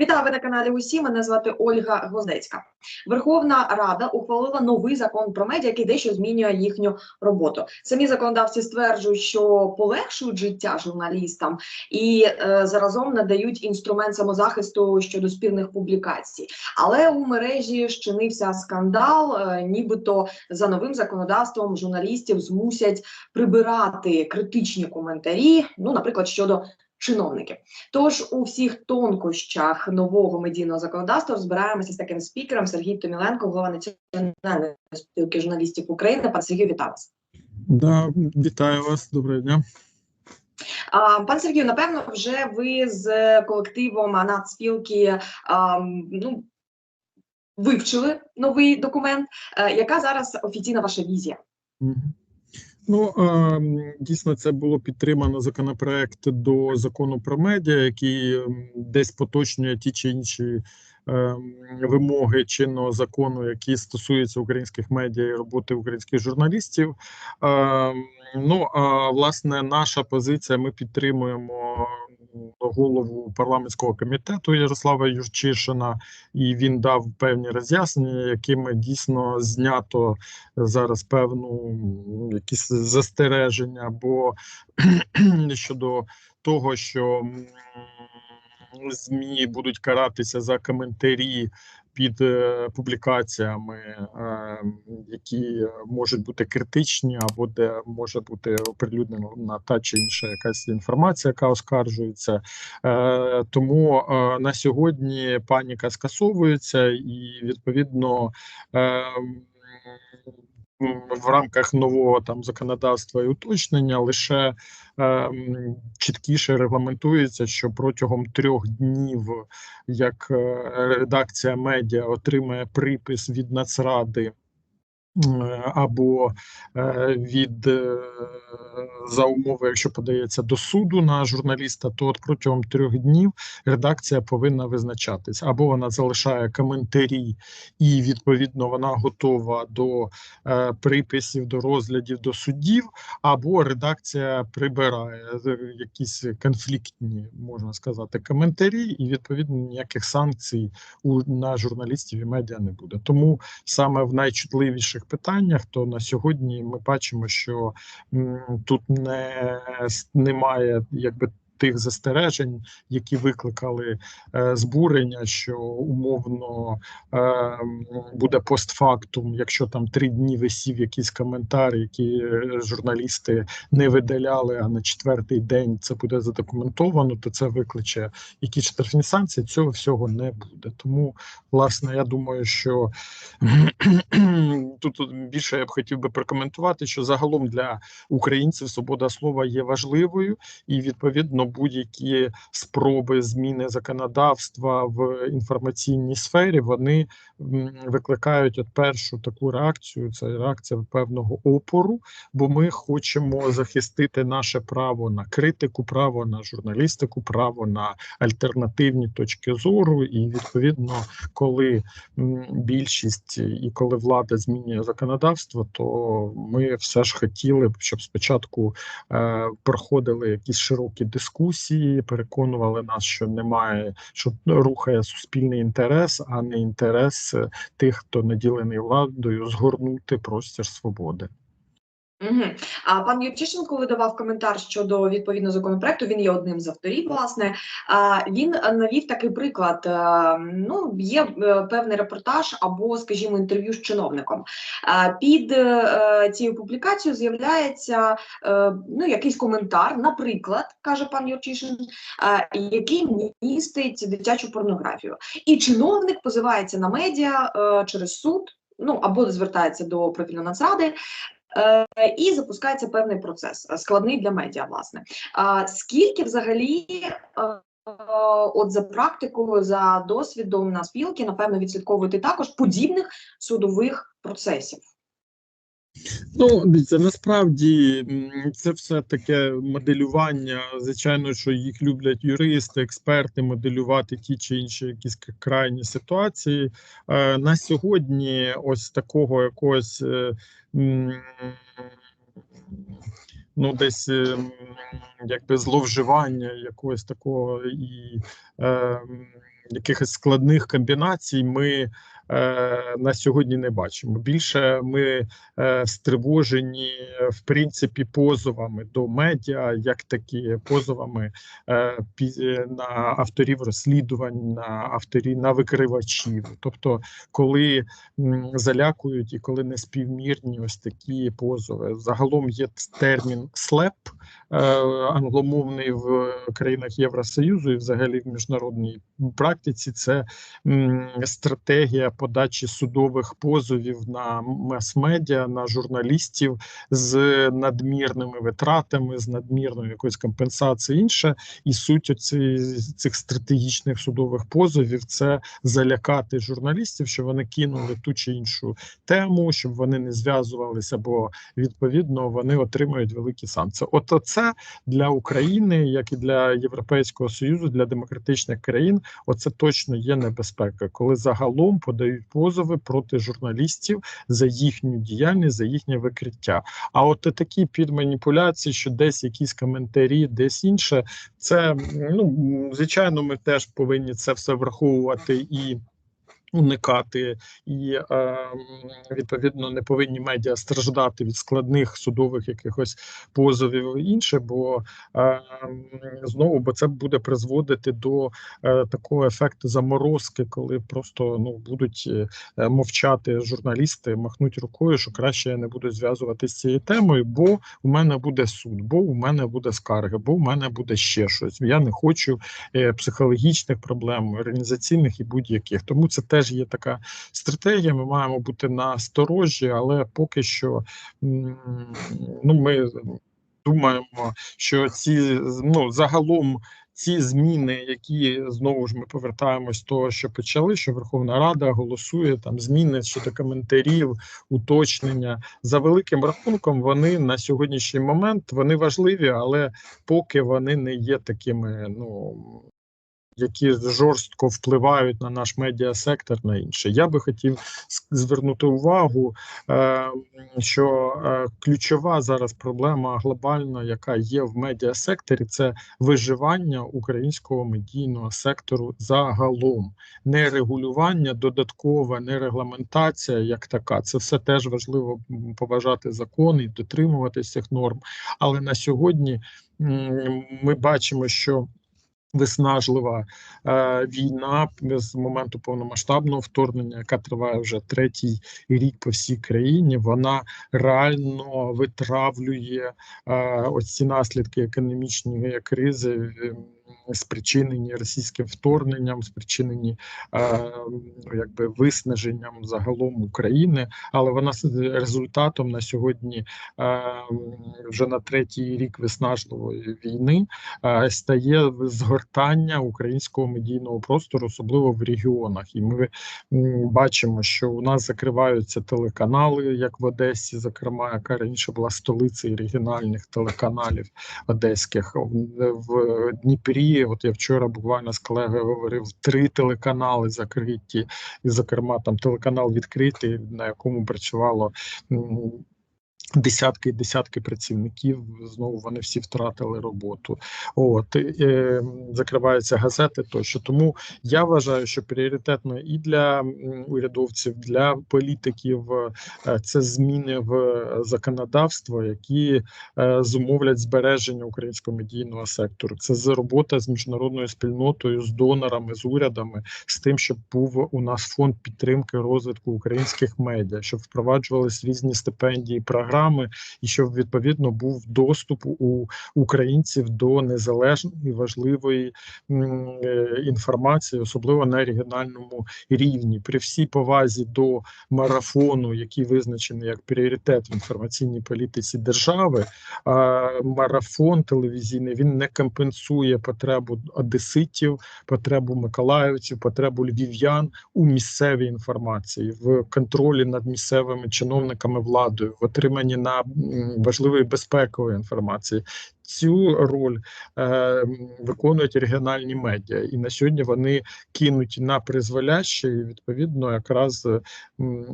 Вітаю ви на каналі УСІ. Мене звати Ольга Гвоздецька. Верховна Рада ухвалила новий закон про медіа, який дещо змінює їхню роботу. Самі законодавці стверджують, що полегшують життя журналістам і е, заразом надають інструмент самозахисту щодо спірних публікацій. Але у мережі щинився скандал, е, нібито за новим законодавством журналістів змусять прибирати критичні коментарі. Ну, наприклад, щодо чиновників. Тож у всіх тонкощах нового медійного законодавства збираємося з таким спікером Сергій Томіленко, голова національної спілки журналістів України. Пан Сергій, вітаю вас. Да, вітаю вас, доброго дня. Пан Сергію, напевно, вже ви з колективом нацспілки ну, вивчили новий документ. А, яка зараз офіційна ваша візія? Ну е, дійсно, це було підтримано законопроект до закону про медіа, який десь поточнює ті чи інші ем, вимоги чинного закону, які стосуються українських медіа і роботи українських журналістів. Ем, Ну а власне, наша позиція. Ми підтримуємо голову парламентського комітету Ярослава Юрчишина, і він дав певні роз'яснення, якими дійсно знято зараз певну ну, якісь застереження, бо щодо того, що ЗМІ будуть каратися за коментарі під е, публікаціями, е, які можуть бути критичні, або де може бути оприлюднена та чи інша якась інформація, яка оскаржується. Е, Тому е, на сьогодні паніка скасовується, і відповідно. В рамках нового там законодавства і уточнення лише е, чіткіше регламентується, що протягом трьох днів, як е, редакція медіа отримає припис від Нацради. М, Або е, від е, за умови, якщо подається до суду на журналіста, то от протягом трьох днів редакція повинна визначатись, або вона залишає коментарі, і відповідно вона готова до е, приписів, до розглядів до судів, або редакція прибирає е, якісь конфліктні, можна сказати, коментарі, і відповідно ніяких санкцій у на журналістів і медіа не буде. Тому саме в найчутливіших питаннях, то на сьогодні ми бачимо, що тут не немає якби. Тих застережень, які викликали е, збурення, що умовно е, буде постфактум, якщо там три дні висів якийсь коментар, які е, журналісти не видаляли, а на четвертий день це буде задокументовано, то це викличе якісь штрафні санкції. Цього всього не буде. Тому, власне, я думаю, що тут тут більше я б хотів би прокоментувати, що загалом для українців свобода слова є важливою, і відповідно будь-які спроби зміни законодавства в інформаційній сфері вони викликають от першу таку реакцію. Це реакція певного опору, бо ми хочемо захистити наше право на критику, право на журналістику, право на альтернативні точки зору. І відповідно, коли більшість і коли влада змінює законодавство, то ми все ж хотіли б, щоб спочатку е, проходили якісь широкі дискусії, переконували нас, що немає, що рухає суспільний інтерес, а не інтерес е, тих, хто наділений владою, згорнути простір свободи. Угу. А пан Юрчишин, коли давав коментар щодо відповідного законопроекту, він є одним з авторів. Власне, а, він навів такий приклад. е, Ну, є е, певний репортаж або, скажімо, інтерв'ю з чиновником. А, Під е, цією публікацією з'являється е, ну, якийсь коментар, наприклад, каже пан Юрчишин, е, який містить дитячу порнографію. І чиновник позивається на медіа е, через суд. Ну або звертається до профільної нацради, і запускається певний процес, е, складний для медіа, власне. Скільки взагалі, е, е, от за практикою, за досвідом на спілки, напевно, відслідковувати також подібних судових процесів? Ну, дивіться, насправді це все таке моделювання. Звичайно, що їх люблять юристи, експерти, моделювати ті чи інші якісь крайні ситуації. Е, на сьогодні, ось такого якогось. Е, Ну, десь е, якби зловживання якогось такого і якихось складних комбінацій ми на сьогодні не бачимо. Більше ми е, стривожені в принципі позовами до медіа, як такі позовами е, е, на авторів розслідувань, на авторів на викривачів. Тобто, коли залякують і коли неспівмірні ось такі позови. Загалом є термін слеп е, англомовний в країнах Євросоюзу і взагалі в міжнародній практиці. Це стратегія подачі судових позовів на мас-медіа, на журналістів з надмірними витратами, з надмірною якоюсь компенсацією інше. І суть цих стратегічних судових позовів це залякати журналістів, що вони кинули ту чи іншу тему, щоб вони не зв'язувалися, бо відповідно вони отримують великі санкції. От це для України, як і для Європейського союзу, для демократичних країн, оце точно є небезпека, коли загалом подають позови проти журналістів за їхню діяльність, за їхнє викриття. А от такі підманіпуляції, що десь якісь коментарі, десь інше, це ну звичайно, ми теж повинні це все враховувати і. Уникати і е, відповідно не повинні медіа страждати від складних судових якихось позовів інше, бо е, знову бо це буде призводити до е, такого ефекту заморозки, коли просто ну будуть е, мовчати журналісти, махнуть рукою, що краще я не буду зв'язувати з цією темою, бо у мене буде суд, бо у мене буде скарга, бо у мене буде ще щось. Я не хочу е, психологічних проблем, організаційних і будь-яких. Тому це теж є така стратегія. Ми маємо бути на сторожі, але поки що ну ми думаємо, що ці ну загалом. Ці зміни, які знову ж ми повертаємось до того, що почали, що Верховна Рада голосує там зміни щодо коментарів, уточнення за великим рахунком. Вони на сьогоднішній момент вони важливі, але поки вони не є такими, ну які жорстко впливають на наш медіасектор на інше. Я би хотів звернути увагу, е, що е, ключова зараз проблема глобальна, яка є в медіасекторі, це виживання українського медійного сектору загалом, не регулювання, додаткове, не регламентація як така. Це все теж важливо поважати закони і дотримуватися цих норм. Але на сьогодні ми бачимо, що виснажлива е, війна з моменту повномасштабного вторгнення, яка триває вже третій рік по всій країні, вона реально витравлює е, ось ці наслідки економічної кризи. Спричинені російським вторгненням, спричинені е, якби виснаженням загалом України, але вона результатом на сьогодні е, вже на третій рік виснажливої війни е, стає згортання українського медійного простору, особливо в регіонах. І ми бачимо, що у нас закриваються телеканали, як в Одесі, зокрема, яка раніше була столицею регіональних телеканалів одеських В- в Дніпрі. От я вчора буквально з колегою говорив три телеканали закриті, і зокрема там телеканал відкритий, на якому працювало. Десятки і десятки працівників знову вони всі втратили роботу. От е, закриваються газети. Тощо тому я вважаю, що пріоритетно і для урядовців, для політиків е, це зміни в законодавство, які е, зумовлять збереження українського медійного сектору. Це з робота з міжнародною спільнотою, з донорами, з урядами, з тим, щоб був у нас фонд підтримки розвитку українських медіа, щоб впроваджувались різні стипендії, програми, і щоб відповідно був доступ у українців до незалежної важливої е, інформації, особливо на регіональному рівні, при всій повазі до марафону, який визначений як пріоритет в інформаційній політиці держави. Марафон телевізійний він не компенсує потребу одеситів, потребу миколаївців, потребу львів'ян у місцевій інформації, в контролі над місцевими чиновниками владою, в отриманні на важливої безпекової інформації. Цю роль е, виконують регіональні медіа, і на сьогодні вони кинуті на призволяще, і відповідно, якраз е,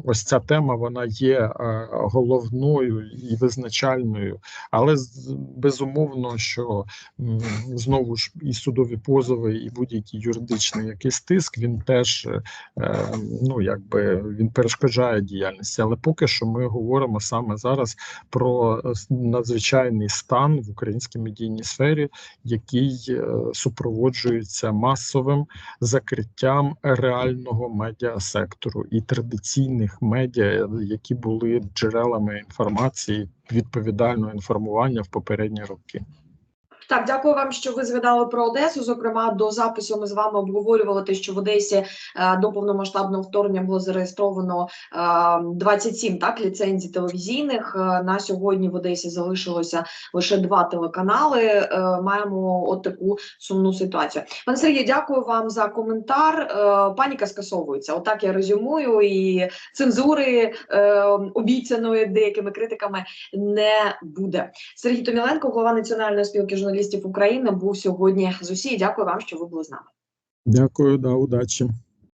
ось ця тема вона є е, головною і визначальною, але безумовно, що знову ж і судові позови, і будь-який юридичний якийсь тиск він теж е, ну якби він перешкоджає діяльності. Але поки що ми говоримо саме зараз про е, надзвичайний стан в українській медійній сфері, який е, супроводжується масовим закриттям реального медіасектору і традиційних медіа, які були джерелами інформації відповідального інформування в попередні роки. Так, дякую вам, що ви згадали про Одесу. Зокрема, до запису ми з вами обговорювали те, що в Одесі е, до повномасштабного вторгнення було зареєстровано е, 27 так ліцензій телевізійних. Е, на сьогодні в Одесі залишилося лише два телеканали. Е, маємо от таку сумну ситуацію. Пане Сергію, дякую вам за коментар. Паніка скасовується. Отак я резюмую і цензури е, обіцяної деякими критиками не буде. Сергій Томіленко, голова Національної спілки журналістів України, був сьогодні з усі. Дякую вам, що ви були з нами. Дякую, да, удачі.